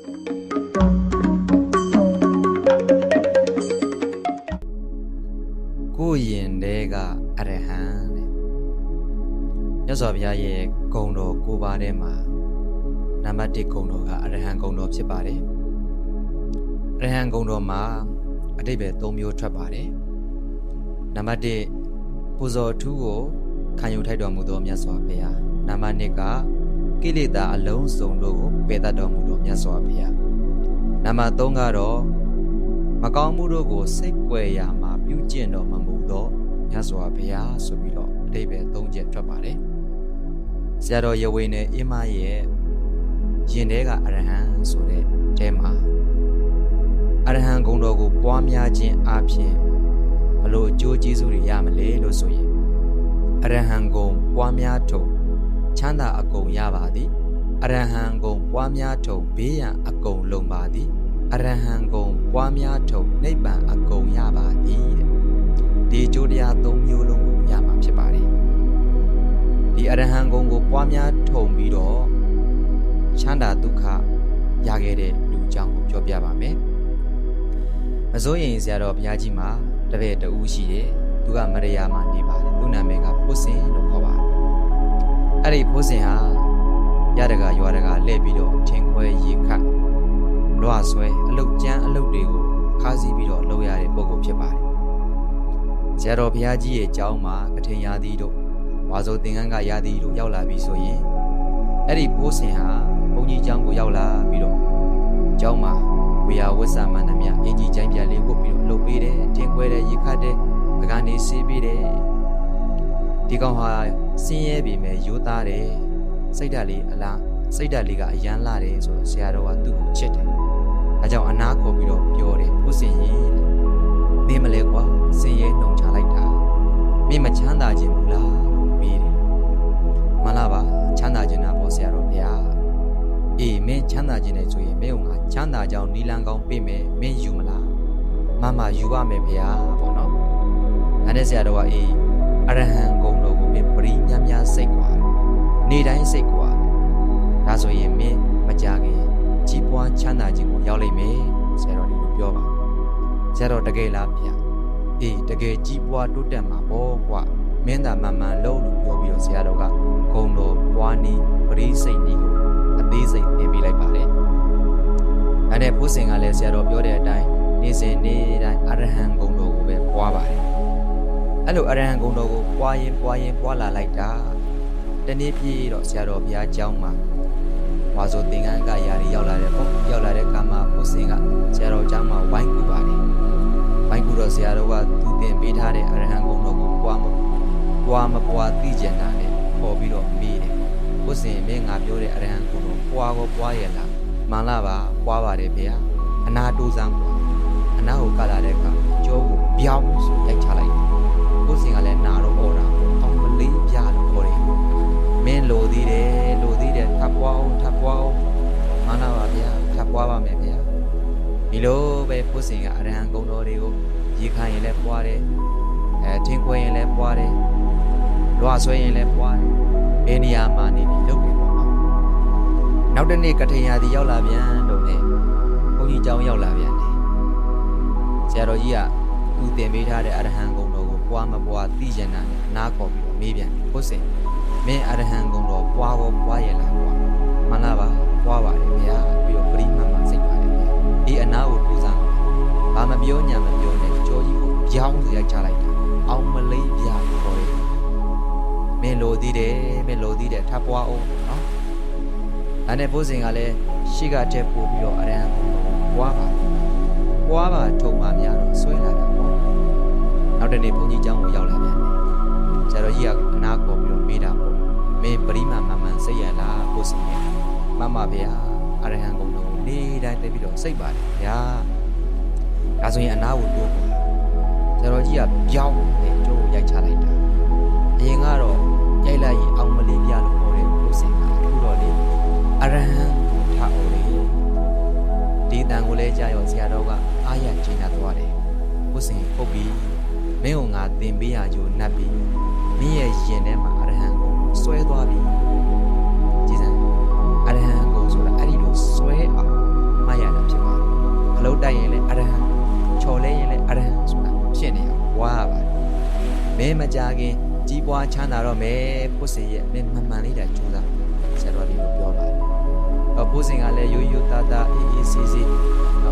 ကိုယ်ရင်တဲကအရဟံတဲ့မြတ်စွာဘုရားရဲ့ဂုံတော်ကိုးပါးထဲမှာနံပါတ်1ဂုံတော်ကအရဟံဂုံတော်ဖြစ်ပါတယ်အရဟံဂုံတော်မှာအတိတ်ပဲ၃မျိုးထွက်ပါတယ်နံပါတ်1ပူဇော်ထူးကိုခံယူထိုက်တော်မူသောမြတ်စွာဘုရားနံပါတ်2က ကိလေသာအလုံးစုံတို့ကိုပယ်တတ်တော်မူသောမြတ်စွာဘုရားနံပါတ်3ကတော့မကောင်းမှုတို့ကိုစိတ်ကွယ်ရာမှာပြုကျင့်တော်မမူသောမြတ်စွာဘုရားဆိုပြီးတော့အတိပ္ပယ်၃ချက်ထွက်ပါတယ်။ဆရာတော်ရဝေနဲ့အင်းမရဲ့ရင်ထဲကအရဟံဆိုတဲ့အဲမှာအရဟံဂုံတော်ကိုပွားများခြင်းအပြင်ဘလို့အကျိုးကျေးဇူးတွေရမလဲလို့ဆိုရင်အရဟံဂုံပွားများထုံ ချမ်းသာအကုန်ရပါသည်အရဟံဂုံပွားများထုံဘေးရန်အကုန်လုံပါသည်အရဟံဂုံပွားများထုံနိဗ္ဗာန်အကုန်ရပါသည်တဲ့ဒီအကျိုးတရား၃မျိုးလုံးကိုရမှာဖြစ်ပါတယ်ဒီအရဟံဂုံကိုပွားများထုံပြီးတော့ချမ်းသာဒုက္ခရခဲ့တဲ့လူအကြောင်းကိုပြောပြပါမယ်မစိုးရင်ဆရာတော်ဘုရားကြီးမှာတပည့်တဦးရှိတယ်သူကမရယာမှာနေပါတယ်သူ့နာမည်ကဖိုးစင်လို့ခေါ်ပါတယ် အဲ့ဒီဖိုးစင်ဟာရတကရွာတကလှည့်ပြီးတော့ထင်ခွဲရေခတ်လွှဆွဲအလုတ်ကျန်းအလုတ်တွေကိုခါးစီးပြီးတော့လုပ်ရတဲ့ပုံကိုဖြစ်ပါတယ်။ဆရာတော်ဘုရားကြီးရဲ့ကျောင်းမှာကထင်ရာသီတို့ဝါဆိုသင်္ကန်းကရာသီတို့ရောက်လာပြီဆိုရင်အဲ့ဒီဘိုးစင်ဟာဘုန်းကြီးကျောင်းကိုရောက်လာပြီးတော့ကျောင်းမှာဝေယဝတ်စာမှန်သမျှအင်ကြီးကျိုင်းပြလေးဝတ်ပြီးတော့လှုပ်ပေးတယ်ထင်ခွဲတယ်ရေခတ်တယ်ပကနေဆေးပေးတယ် ဒီကောင်ဟာစင်းရဲပြီမဲ့ရိုးသားတယ်စိတ်ဓာတ်လေးအလားစိတ်ဓာတ်လေးကအရန်လာတယ်ဆိုတော့ဆရာတော်ကသူ့ကိုချစ်တယ်။ဒါကြောင့်အနာခေါ်ပြီးတော့ပြောတယ်ဥစင်ကြီးတဲ့။မင်းမလဲကွာစင်ရဲနှုံချလိုက်တာ။မင်းမချမ်းသာခြင်းဘူးလားမေးတယ်။မလားပါချမ်းသာခြင်းတာပေါ့ဆရာတော်ဗျာ။အေးမင်းချမ်းသာခြင်းနဲ့ဆိုရင်မင်းကငါချမ်းသာကြောင်းနီလန်ကောင်းပေးမယ်မင်းယူမလား။မမယူရမယ်ဗျာပေါ့နော်။ဒါနဲ့ဆရာတော်ကအေးအရဟံဂုံတော်ကိုမင်းပ ရိညများများစိတ်ကွာ။နေတိုင်းစိတ်ကွာ။ဒါဆိုရင်မင်းမကြခင်ကြီးပွားချမ်းသာခြင်းကိုရောက်လိမ့်မယ်ဆရာတော်ဒီလိုပြောပါဆရာတော်တကယ်လားဗျာအေးတကယ်ကြီးပွားတိုးတက်မှာပေါ့ကွာမင်းသာမန်မှန်လုံးလို့ပြောပြီးတော့ဆရာတော်ကဂုံတော်ပွားနီးပရိစိတ်နီးကိုအသေးစိတ်သင်ပေးလိုက်ပါတယ်အဲ့ဒါဖိုးစင်ကလည်းဆရာတော်ပြောတဲ့အတိုင်းနေ့စဉ်နေ့တိုင်းအရဟံဂုံတော်ကိုပဲပွားပါတယ် အဲ့လိုအရဟံဂုံတော်ကိုပွားရင်ပွားရင်ပွားလာလိုက်တာတနေ့ပြည့်တော့ဆရာတော်ဘုရားကျောင်းမှာဝါဆိုသင်္ကန်းကယာရီရောက်လာတဲ့ပေါ့ရောက်လာတဲ့ကာမဖိုးစင်ကဆရာတော်ကျောင်းမှာဝိုင်းကူပါတယ်ဝိုင်းကူတော့ဆရာတော်ကသူသင်ပေးထားတဲ့အရဟံဂုံတော်ကိုပွားမပွားမပွားသိကျင်တာနဲ့ပေါ်ပြီးတော့မေးတယ်ဖိုးစင်မင်းငါပြောတဲ့အရဟံဂုံတော်ပွားကိုပွားရလားမှန်လားပါပွားပါတယ်ဗျာအနာတိုးစမ်းပွားအနာကိုကလာတဲ့အခါကြောကိုပြောင်းဆိုရိုက်ချလိုက် တယ်ဖိုးစင်ကလည်းနာတော့អော်တာအောင်မလေးပြလို့ခေါ်တယ်မင်းလိုသေးတယ်လိုသေးတယ်ထပ်ပွားအောင်ထပ်ပွားအောင်မှန်လားပါဗျာထပ်ပွားပါမယ်ဗျာဒီလိုပဲဖိုးစင်ကအရဟံဂုံတော်တွေကိုရေခိုင်ရင်လည်းပွားတယ်အဲထင်းခွဲရင်လည်းပွားတယ်လွှဆွဲရင်လည်းပွားတယ်ဘယ်နေရာမှာနေပြီးလုပ်တယ်ပေါ့နော်နောက်တစ်နေ့ကထိန်ရာဒီရောက်လာပြန်တော့လေဘုန်းကြီးကျောင်းရောက်လာပြန်တယ်ဆရာတော်ကြီးကသူတင်ပေးထားတဲ့အရဟံဂုံတော်ကို ပွားမပွားသိကျင်တာနဲ့အနာခေါ်ပြီးတော့မေးပြန်တယ်ဖိုးစင်မင်းအရဟံဂုံတော်ပွားကောပွားရလားကွာမှန်လားပါပွားပါတယ်ဗျာပြီးတော့ပရိမှန်မှစိတ်ပါတယ်ဗျာဒီအနာကိုပူစမ်းဘာမပြောညာမပြောနဲ့ကြောကြီးကိုပြောင်းစရိုက်ချလိုက်တာအောင်မလေးဗျာခေါ်တယ်မင်းလိုသေးတယ်မင်းလိုသေးတယ်ထပ်ပွားအောင်နော်ဒါနဲ့ဘိုးစင်ကလည်းရှေ့ကတက်ပို့ပြီးတော့အရဟံဂုံတော်ကိုပွားပါတယ်ပွားပါထုံပါများတော့ဆွဲလာတာပေါ့ နောက်တနေ့ဘုန်းကြီးကျောင်းကိုရောက်လာပြန်တယ်ဆရာတော်ကြီးကအနာခေါ်ပြီးတော့မေးတာပေါ့မင်းပရိမာမန်မှန်စိတ်ရလားဘိုးစင်ရဲ့မမဗျာအရဟံဂုံတော်ကိုနေ့တိုင်းတက်ပြီးတော့စိတ်ပါတယ်ဗျာဒါဆိုရင်အနာကိုတိုးပေါ့ဆရာတော်ကြီးကပြောင်းနေကျိုးကိုရိုက်ချလိုက်တာအရင်ကတော့ရိုက်လိုက်ရင်အောင်မလေးပြလို့ခေါ်တယ်ဘိုးစင်ကအခုတော့လေအရဟံကိုထားအောင်လေဒီတန်ကိုလဲကြာရောဆရာတော်ကအားရကျင်းလာသွားတယ်ဘိုးစင်ဟုတ်ပြီ မင်းတို့ငါသင်ပေးရယူနှပ်ပြီးမင်းရဲ့ယင်ထဲမှာအရဟံကိုဆွဲသွားပြီးကြည်စံအရဟံကိုဆိုတာအဲ့ဒီလိုဆွဲအောင်မှတ်ရတာဖြစ်ပါတယ်။အလုတ်တိုက်ရင်လည်းအရဟံချော်လဲရင်လည်းအရဟံဆိုတာဖြစ်နေအောင်ဝါရပါတယ်။မင်းမကြခင်ကြီးပွားချမ်းသာတော့မယ်ပုစေရဲ့မင်းမှန်မှန်လေးတာကြိုးစားဆရာတော်ဒီလိုပြောပါတယ်။အဖိုးစင်ကလည်းရိုးရိုးသားသားအေးအေးဆေးဆေး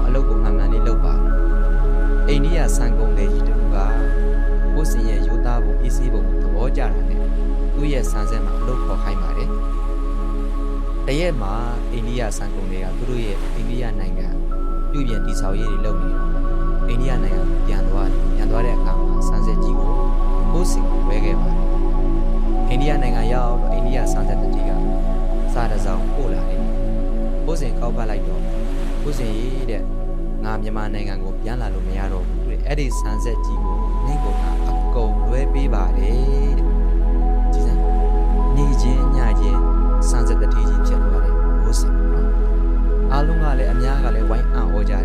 အလုတ်ကိုမှန်မှန်လေးလုပ်ပါတယ်။ အိန္ဒိယစံကုန်တဲ့ကြီးတူကဖို့စင်ရဲ့ရိုးသားဖို့အေးဆေးဖို့သဘောကျတာနဲ့သူ့ရဲ့စံဆက်မှာအလုပ်ခေါ်ခိုင်းပါတယ်တရက်မှာအိန္ဒိယစံကုန်တွေကသူတို့ရဲ့အိန္ဒိယနိုင်ငံပြုပြင်တည်ဆောက်ရေးတွေလုပ်နေတော့အိန္ဒိယနိုင်ငံကိုပြန်သွားတယ်ပြန်သွားတဲ့အခါမှာစံဆက်ကြီးကိုဖို့စင်ကိုဝဲခဲ့ပါတယ်အိန္ဒိယနိုင်ငံရောက်တော့အိန္ဒိယစံဆက်တတိကစားတစ်စောင်းပို့လာတယ်ဖို့စင်ကောက်ပတ်လိုက်တော့ဖို့စင်ရေးတဲ့ ငါမြန်မာနိုင်ငံကိုပြန်လာလို့မရတော့ဘူးတဲ့အဲ့ဒီစံဆက်ကြီးကိုနေကုန်ကအကုန်လွဲပေးပါတယ်တဲ့ကြည်စမ်းနေချင်းညချင်းစံဆက်တတိကြီးဖြစ်သွားတယ်ဖို့စင်နော်အားလုံးကလည်းအများကလည်းဝိုင်းအံ့ဩကြတယ်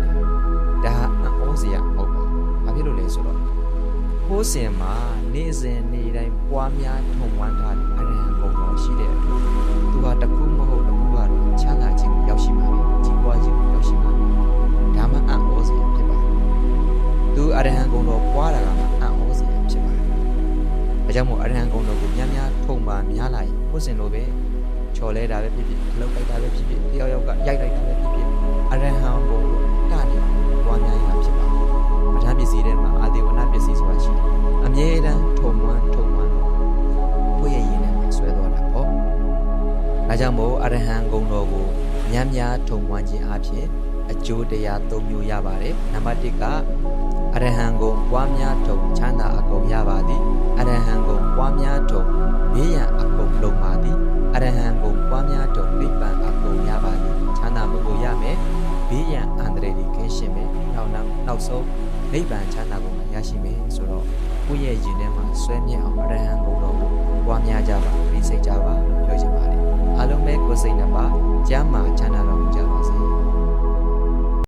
ဒါဟာအံ့ဩစရာမဟုတ်ပါဘူးဘာဖြစ်လို့လဲဆိုတော့ဖိုးစင်မှာနေ့စဉ်နေ့တိုင်းပွားများထုံဝမ်းထားတဲ့အရဟံဂုဏ်တော်ရှိတဲ့အတွက်သူဟာတစ်ခုမဟုတ်တစ်ခုကတော့ ရဟံဂုဏ်တော်ပွားတာကမှအံ့ဩစရာဖြစ်ပါတယ်ဒါကြောင့်မို့အရဟံဂုဏ်တော်ကိုများများထုံပါများလာရင်ဖိုးစင်လိုပဲချော်လဲတာပဲဖြစ်ဖြစ်အလောက်လိုက်တာပဲဖြစ်ဖြစ်တယောက်ယောက်ကရိုက်လိုက်တာပဲဖြစ်ဖြစ်အရဟံဂုဏ်ကိုကနေပွားများရဖြစ်ပါတယ်ပဋ္ဌာန်းပစ္စည်းထဲမှာအာဒီဝနပစ္စည်းဆိုတာရှိတယ်အမြဲတမ်းထုံမွမ်းထုံမွမ်းတော့ကိုယ့်ရဲ့ရင်ထဲမှာဆွဲသွားတာပေါ့။ဒါကြောင့်မို့အရဟံဂုံတော်ကိုများများထုံမွမ်းခြင်းအပြင်အကျိုးတရား၃မျိုးရပါတယ်။နံပါတ်၁က အရဟံဂုံပွားများထုံချမ်းသာအကုန်ရပါသည်။အရဟံဂုံပွားများထုံဘေးရန်အကုန်လုံးပါသည်။အရဟံဂုံပွားများထုံနိဗ္ဗာန်အကုန်ရပါသည်။ချမ်းသာမှုကိုရမယ်။ဘေးရန်အန္တရာယ်တွေကင်းရှင်းမယ်။နောက်နောက်နောက်ဆုံးနိဗ္ဗာန်ချမ်းသာကိုရရှိမယ်ဆိုတော့ကိုယ့်ရဲ့ရင်ထဲမှာဆွဲမြဲအောင်အရဟံဂုဏ်တော်ကိုပွားများကြပါပြိစိတ်ကြပါလို့ပြောချင်ပါတယ်အားလုံးပဲကိုယ်စိတ်နှပါကျမ်းမာချမ်းသာတော်